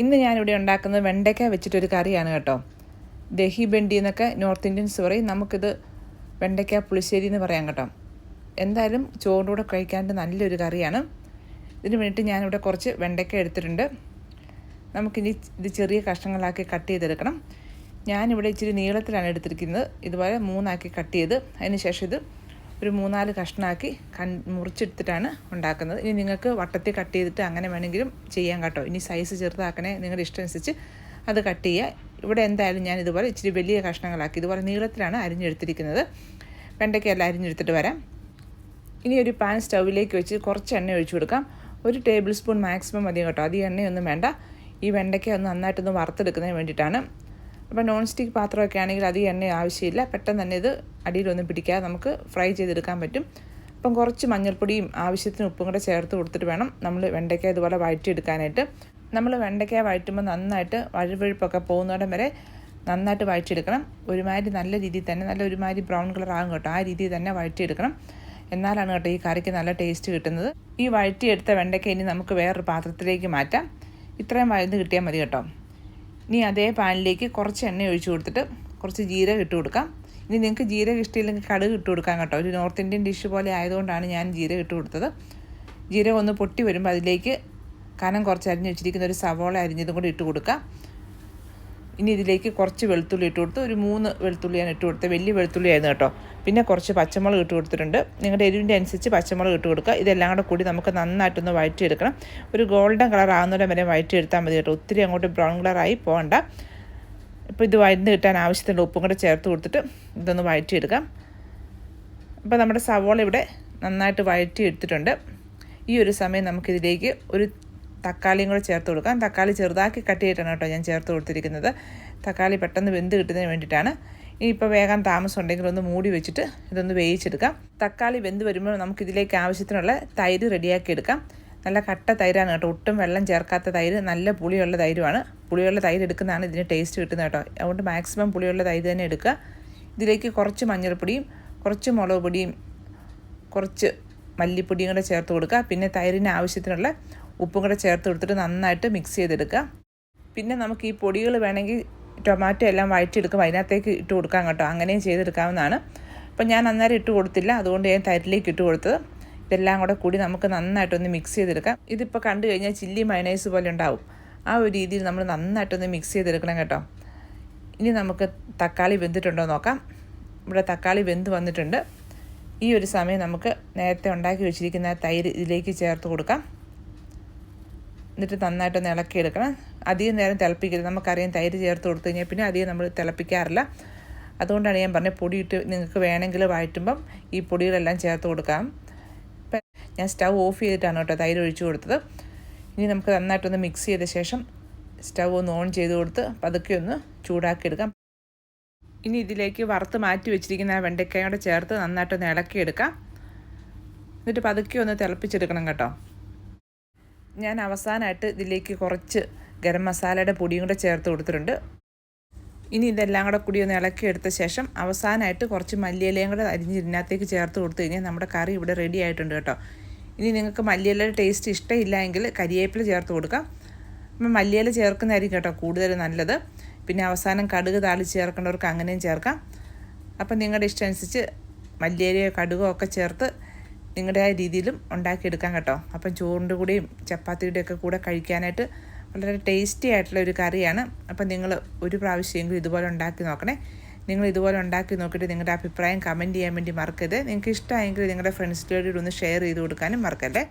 ഇന്ന് ഞാനിവിടെ ഉണ്ടാക്കുന്നത് വെണ്ടയ്ക്ക വെച്ചിട്ടൊരു കറിയാണ് കേട്ടോ. ദഹി ബെണ്ടി എന്നൊക്കെ നോർത്ത് ഇന്ത്യൻസ് പറയും. നമുക്കിത് വെണ്ടയ്ക്ക പുളിശ്ശേരി എന്ന് പറയാം കേട്ടോ. എന്തായാലും ചോറിന്റെ കഴിക്കാണ്ട് നല്ലൊരു കറിയാണ്. ഇതിന് വേണ്ടിയിട്ട് ഞാനിവിടെ കുറച്ച് വെണ്ടയ്ക്ക എടുത്തിട്ടുണ്ട്. നമുക്കിനി ഇത് ചെറിയ കഷ്ണങ്ങളാക്കി കട്ട് ചെയ്തെടുക്കണം. ഞാനിവിടെ ഇച്ചിരി നീളത്തിലാണ് എടുത്തിരിക്കുന്നത്. ഇതുപോലെ മൂന്നാക്കി കട്ട് ചെയ്ത് അതിന് ശേഷം ഇത് ഒരു മൂന്നാൽ കഷ്ണമാക്കി കൺ മുറിച്ചെടുത്തിട്ടാണ് ഉണ്ടാക്കുന്നത്. ഇനി നിങ്ങൾക്ക് വട്ടത്തിൽ കട്ട് ചെയ്തിട്ട് അങ്ങനെ വേണമെങ്കിലും ചെയ്യാം കേട്ടോ. ഇനി സൈസ് ചെറുതാക്കണേ നിങ്ങളുടെ ഇഷ്ടം അനുസരിച്ച് അത് കട്ട് ചെയ്യുക. ഇവിടെ എന്തായാലും ഞാൻ ഇതുപോലെ ഇച്ചിരി വലിയ കഷ്ണങ്ങളാക്കി ഇതുപോലെ നീളത്തിലാണ് അരിഞ്ഞെടുത്തിരിക്കുന്നത്. വെണ്ടയ്ക്കയെല്ലാം അരിഞ്ഞെടുത്തിട്ട് വരാം. ഇനി ഒരു പാൻ സ്റ്റൗവിലേക്ക് വെച്ച് കുറച്ച് എണ്ണ ഒഴിച്ചു കൊടുക്കാം. ഒരു ടേബിൾ സ്പൂൺ മാക്സിമം മതി കേട്ടോ. അധികം എണ്ണയൊന്നും വേണ്ട. ഈ വെണ്ടയ്ക്ക ഒന്ന് നന്നായിട്ടൊന്ന് വറുത്തെടുക്കുന്നതിന് വേണ്ടിയിട്ടാണ് അപ്പോൾ നോൺ സ്റ്റിക്ക് പാത്രമൊക്കെ ആണെങ്കിൽ അധികം എണ്ണ ആവശ്യമില്ല. പെട്ടെന്ന് തന്നെ ഇത് അടിയിലൊന്നും പിടിക്കാതെ നമുക്ക് ഫ്രൈ ചെയ്തെടുക്കാൻ പറ്റും. അപ്പം കുറച്ച് മഞ്ഞൾപ്പൊടിയും ആവശ്യത്തിന് ഉപ്പും കൂടെ ചേർത്ത് കൊടുത്തിട്ട് വേണം നമ്മൾ വെണ്ടയ്ക്ക ഇതുപോലെ വഴറ്റിയെടുക്കാനായിട്ട്. നമ്മൾ വെണ്ടയ്ക്ക വഴറ്റുമ്പോൾ നന്നായിട്ട് വഴുവഴുപ്പൊക്കെ പോകുന്നിടം വരെ നന്നായിട്ട് വഴറ്റിയെടുക്കണം. ഒരുമാതിരി നല്ല രീതിയിൽ തന്നെ നല്ല ഒരുമാതിരി ബ്രൗൺ കളർ ആകും കേട്ടോ. ആ രീതിയിൽ തന്നെ വഴറ്റിയെടുക്കണം. എന്നാലാണ് കേട്ടോ ഈ കറിക്ക് നല്ല ടേസ്റ്റ് കിട്ടുന്നത്. ഈ വഴറ്റിയെടുത്ത വെണ്ടയ്ക്ക ഇനി നമുക്ക് വേറൊരു പാത്രത്തിലേക്ക് മാറ്റാം. ഇത്രയും വഴുന്ന് കിട്ടിയാൽ മതി കേട്ടോ. ഇനി അതേ പാനിലേക്ക് കുറച്ച് എണ്ണ ഒഴിച്ചു കൊടുത്തിട്ട് കുറച്ച് ജീരകം ഇട്ട് കൊടുക്കാം. ഇനി നിങ്ങൾക്ക് ജീരകം ഇഷ്ടമില്ലെങ്കിൽ കടുക് ഇട്ട് കൊടുക്കാം കേട്ടോ. ഒരു നോർത്ത് ഇന്ത്യൻ ഡിഷ് പോലെ ആയതുകൊണ്ടാണ് ഞാൻ ജീരകം ഇട്ട് കൊടുത്തത്. ജീരകം ഒന്ന് പൊട്ടി വരുമ്പോൾ അതിലേക്ക് കനം കുറച്ച് അരിഞ്ഞ് വെച്ചിരിക്കുന്ന ഒരു സവോള അരിഞ്ഞതും കൂടി ഇട്ട് കൊടുക്കാം. ഇനി ഇതിലേക്ക് കുറച്ച് വെളുത്തുള്ളി ഇട്ട് കൊടുത്ത് ഒരു മൂന്ന് വെളുത്തുള്ളിയാണ് ഇട്ട് കൊടുത്തത് വലിയ വെളുത്തുള്ളി ആയിരുന്നു കേട്ടോ. പിന്നെ കുറച്ച് പച്ചമുളക് ഇട്ട് കൊടുത്തിട്ടുണ്ട്. നിങ്ങളുടെ എരിവിന്റെ അനുസരിച്ച് പച്ചമുളക് ഇട്ട് കൊടുക്കുക. ഇതെല്ലാം കൂടെ കൂടി നമുക്ക് നന്നായിട്ടൊന്ന് വഴറ്റിയെടുക്കണം. ഒരു ഗോൾഡൻ കളർ ആകുന്നവരെ വരെ വഴറ്റിയെടുത്താൽ മതി കേട്ടോ. ഒത്തിരി അങ്ങോട്ട് ബ്രൗൺ കളറായി പോകണ്ട. ഇപ്പോൾ ഇത് വഴന്ന് കിട്ടാൻ ആവശ്യത്തിനുള്ള ഉപ്പും കൂടെ ചേർത്ത് കൊടുത്തിട്ട് ഇതൊന്ന് വഴറ്റിയെടുക്കാം. അപ്പോൾ നമ്മുടെ സവോള ഇവിടെ നന്നായിട്ട് വഴറ്റി എടുത്തിട്ടുണ്ട് ഈ ഒരു സമയം നമുക്കിതിലേക്ക് ഒരു തക്കാളിയും കൂടെ ചേർത്ത് കൊടുക്കാം. തക്കാളി ചെറുതാക്കി കട്ട് ചെയ്തിട്ടാണ് കേട്ടോ ഞാൻ ചേർത്ത് കൊടുത്തിരിക്കുന്നത്. തക്കാളി പെട്ടെന്ന് വെന്ത് കിട്ടുന്നതിന് വേണ്ടിയിട്ടാണ്. ഇനിയിപ്പോൾ വേഗം താമസം ഉണ്ടെങ്കിൽ ഒന്ന് മൂടി വെച്ചിട്ട് ഇതൊന്ന് വേവിച്ചെടുക്കാം. തക്കാളി വെന്ത് വരുമ്പോൾ നമുക്ക് ഇതിലേക്ക് ആവശ്യത്തിനുള്ള തൈര് റെഡിയാക്കി എടുക്കാം. നല്ല കട്ട തൈരാണ് കേട്ടോ. ഒട്ടും വെള്ളം ചേർക്കാത്ത തൈര് നല്ല പുളിയുള്ള തൈരുമാണ്. പുളിയുള്ള തൈര് എടുക്കുന്നതാണ് ഇതിന് ടേസ്റ്റ് കിട്ടുന്നത് കേട്ടോ. അതുകൊണ്ട് മാക്സിമം പുളിയുള്ള തൈര് തന്നെ എടുക്കുക. ഇതിലേക്ക് കുറച്ച് മഞ്ഞൾപ്പൊടിയും കുറച്ച് മുളക് പൊടിയും കുറച്ച് മല്ലിപ്പൊടിയും കൂടെ ചേർത്ത് കൊടുക്കുക. പിന്നെ തൈരിന് ആവശ്യത്തിനുള്ള ഉപ്പും കൂടെ ചേർത്ത് കൊടുത്തിട്ട് നന്നായിട്ട് മിക്സ് ചെയ്തെടുക്കുക. പിന്നെ നമുക്ക് ഈ പൊടികൾ വേണമെങ്കിൽ ടൊമാറ്റോ എല്ലാം വഴറ്റിയെടുക്കും. അതിനകത്തേക്ക് ഇട്ട് കൊടുക്കാം കേട്ടോ. അങ്ങനെയും ചെയ്തെടുക്കാവുന്നതാണ്. അപ്പം ഞാൻ അന്നേരം ഇട്ട് കൊടുത്തില്ല. അതുകൊണ്ട് ഞാൻ തരിലേക്ക് ഇട്ട് കൊടുത്തത്. ഇതെല്ലാം കൂടെ കൂടി നമുക്ക് നന്നായിട്ടൊന്ന് മിക്സ് ചെയ്തെടുക്കാം. ഇതിപ്പോൾ കണ്ടു കഴിഞ്ഞാൽ ചില്ലി മയണൈസ് പോലെ ഉണ്ടാവും. ആ ഒരു രീതിയിൽ നമ്മൾ നന്നായിട്ടൊന്ന് മിക്സ് ചെയ്തെടുക്കണം കേട്ടോ. ഇനി നമുക്ക് തക്കാളി വെന്തിട്ടുണ്ടോ നോക്കാം. ഇവിടെ തക്കാളി വെന്ത് വന്നിട്ടുണ്ട്. ഈ ഒരു സമയം നമുക്ക് നേരത്തെ ഉണ്ടാക്കി വെച്ചിരിക്കുന്ന തൈര് ഇതിലേക്ക് ചേർത്ത് കൊടുക്കാം. എന്നിട്ട് നന്നായിട്ടൊന്ന് ഇളക്കിയെടുക്കണം. അധികം നേരം തിളപ്പിക്കരുത്. നമുക്കറിയാം തൈര് ചേർത്ത് കൊടുത്തു കഴിഞ്ഞാൽ പിന്നെ അധികം നമ്മൾ തിളപ്പിക്കാറില്ല. അതുകൊണ്ടാണ് ഞാൻ പറഞ്ഞത് പൊടിയിട്ട് നിങ്ങൾക്ക് വേണമെങ്കിൽ വഴറ്റുമ്പം ഈ പൊടികളെല്ലാം ചേർത്ത് കൊടുക്കാം. ഇപ്പം ഞാൻ സ്റ്റൗ ഓഫ് ചെയ്തിട്ടാണ് കേട്ടോ തൈര് ഒഴിച്ചു കൊടുത്തത്. ഇനി നമുക്ക് നന്നായിട്ടൊന്ന് മിക്സ് ചെയ്ത ശേഷം സ്റ്റൗ ഒന്ന് ഓൺ ചെയ്ത് കൊടുത്ത് പതുക്കെ ഒന്ന് ചൂടാക്കിയെടുക്കാം. ഇനി ഇതിലേക്ക് വറുത്ത് മാറ്റി വെച്ചിരിക്കുന്ന വെണ്ടയ്ക്കയോടെ ചേർത്ത് നന്നായിട്ടൊന്ന് ഇളക്കിയെടുക്കാം. എന്നിട്ട് പതുക്കെ ഒന്ന് തിളപ്പിച്ചെടുക്കണം കേട്ടോ. ഞാൻ അവസാനമായിട്ട് ഇതിലേക്ക് കുറച്ച് ഗരം മസാലയുടെ പൊടിയും കൂടെ ചേർത്ത് കൊടുത്തിട്ടുണ്ട്. ഇനി ഇതെല്ലാം കൂടെ കൂടി ഒന്ന് ഇളക്കി എടുത്ത ശേഷം അവസാനമായിട്ട് കുറച്ച് മല്ലിയിലയും കൂടെ അരിഞ്ഞ് ഇതിനകത്തേക്ക് ചേർത്ത് കൊടുത്തു കഴിഞ്ഞാൽ നമ്മുടെ കറി ഇവിടെ റെഡി ആയിട്ടുണ്ട് കേട്ടോ. ഇനി നിങ്ങൾക്ക് മല്ലിയിലയുടെ ടേസ്റ്റ് ഇഷ്ടമില്ല എങ്കിൽ കരിയേപ്പില ചേർത്ത് കൊടുക്കാം. അപ്പം മല്ലിയില ചേർക്കുന്നതായിരിക്കും കേട്ടോ കൂടുതൽ നല്ലത്. പിന്നെ അവസാനം കടുക് താളി ചേർക്കേണ്ടവർക്ക് അങ്ങനെയും ചേർക്കാം. അപ്പം നിങ്ങളുടെ ഇഷ്ടം അനുസരിച്ച് മല്ലിയിലയോ കടുകോ ഒക്കെ ചേർത്ത് നിങ്ങളുടെ ആ രീതിയിലും ഉണ്ടാക്കിയെടുക്കാം കേട്ടോ. അപ്പം ചോറിന്റെ കൂടെയും ചപ്പാത്തിയുടെ ഒക്കെ കൂടെ കഴിക്കാനായിട്ട് വളരെ ടേസ്റ്റി ആയിട്ടുള്ള ഒരു കറിയാണ്. അപ്പം നിങ്ങൾ ഒരു പ്രാവശ്യമെങ്കിലും ഇതുപോലെ ഉണ്ടാക്കി നോക്കണേ. നിങ്ങൾ ഇതുപോലെ ഉണ്ടാക്കി നോക്കിയിട്ട് നിങ്ങളുടെ അഭിപ്രായം കമന്റ് ചെയ്യാൻ വേണ്ടി മറക്കരുത്. നിങ്ങൾക്ക് ഇഷ്ടമായെങ്കിൽ നിങ്ങളുടെ ഫ്രണ്ട്സിലോട് ഒന്ന് ഷെയർ ചെയ്ത് കൊടുക്കാനും മറക്കല്ലേ?